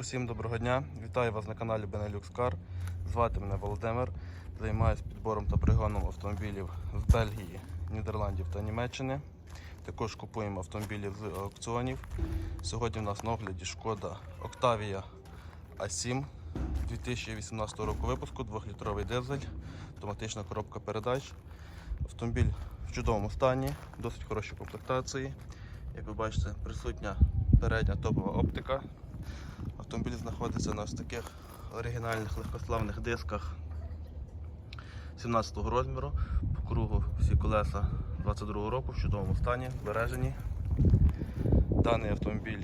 Усім доброго дня! Вітаю вас на каналі Benelux Car. Звати мене Володимир. Займаюся підбором та пригоном автомобілів з Бельгії, Нідерландів та Німеччини. Також купуємо автомобілі з аукціонів. Сьогодні в нас на огляді шкода Octavia A7 2018 року випуску, 2-літровий дизель, автоматична коробка передач. Автомобіль в чудовому стані, досить хорошій комплектації. Як ви бачите, присутня передня топова оптика. Автомобіль знаходиться на ось таких оригінальних легкославних дисках 17 розміру. По кругу всі колеса 22 року в чудовому стані, збережені. Даний автомобіль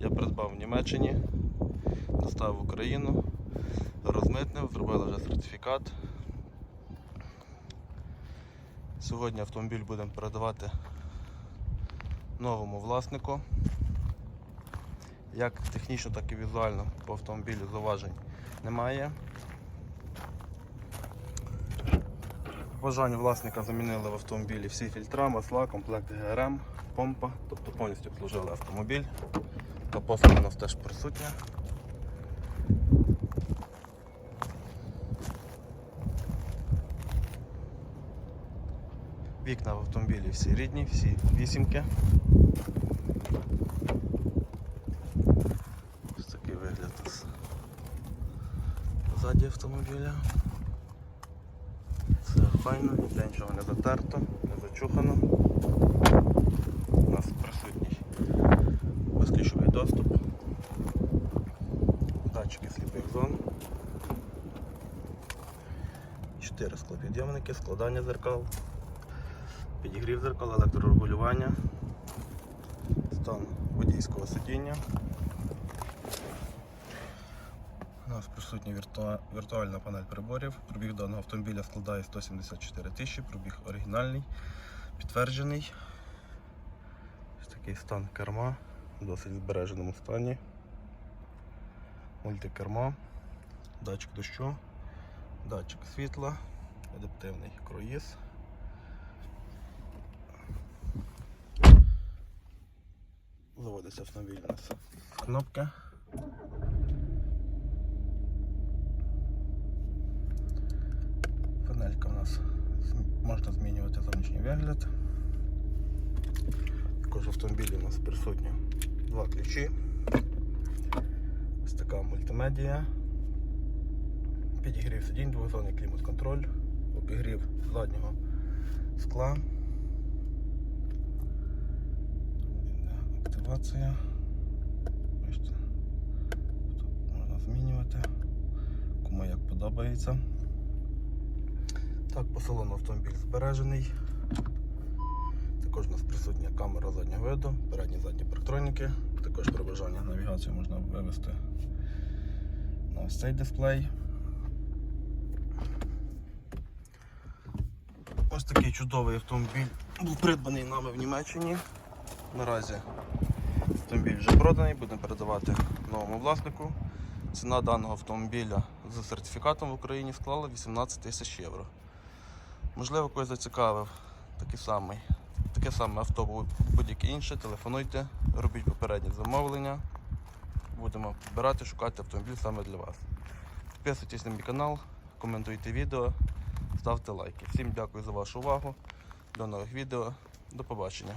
я придбав в Німеччині, доставив в Україну, розмитнив, зробили вже сертифікат. Сьогодні автомобіль будемо передавати новому власнику. Як технічно, так і візуально по автомобілю зауважень немає. По бажанню власника замінили в автомобілі всі фільтра, масла, комплект ГРМ, помпа, тобто повністю обслужили автомобіль. Капоста у нас теж присутня. Вікна в автомобілі всі рідні, всі вісімки. Ось такий вигляд у нас ззаді автомобіля. Все файно, ніде нічого не затерто, не зачухано. У нас присутній безключовий доступ, датчики сліпих зон, 4 склопідйомники, складання зеркал, підігрів зеркал, електрорегулювання, стан водійського сидіння. У нас присутня віртуа- віртуальна панель приборів. Пробіг даного автомобіля складає 174 тисячі, пробіг оригінальний, підтверджений. Ось такий стан керма в досить збереженому стані. Мультикермо, датчик дощу, датчик світла, адаптивний круїз. Заводиться автомобіль у нас з кнопки. Панелька у нас зм- можна змінювати зовнішній вигляд. Також в автомобілі у нас присутні два ключі. Ось така мультимедія. Підігрів сидінь, двозонний клімат-контроль, обігрів заднього скла. Активація. Можна змінювати, кому як подобається. Так, по салону автомобіль збережений. Також у нас присутня камера заднього виду, передні задні парктроніки. Також при бажанні навігацію можна вивести на ось цей дисплей. Ось такий чудовий автомобіль був придбаний нами в Німеччині. Наразі автомобіль вже проданий, будемо передавати новому власнику. Ціна даного автомобіля з сертифікатом в Україні склала 18 тисяч євро. Можливо, когось зацікавив такий самий, таке саме авто, будь-яке інше, телефонуйте, робіть попереднє замовлення. Будемо підбирати, шукати автомобіль саме для вас. Підписуйтесь на мій канал, коментуйте відео, ставте лайки. Всім дякую за вашу увагу. До нових відео. До побачення.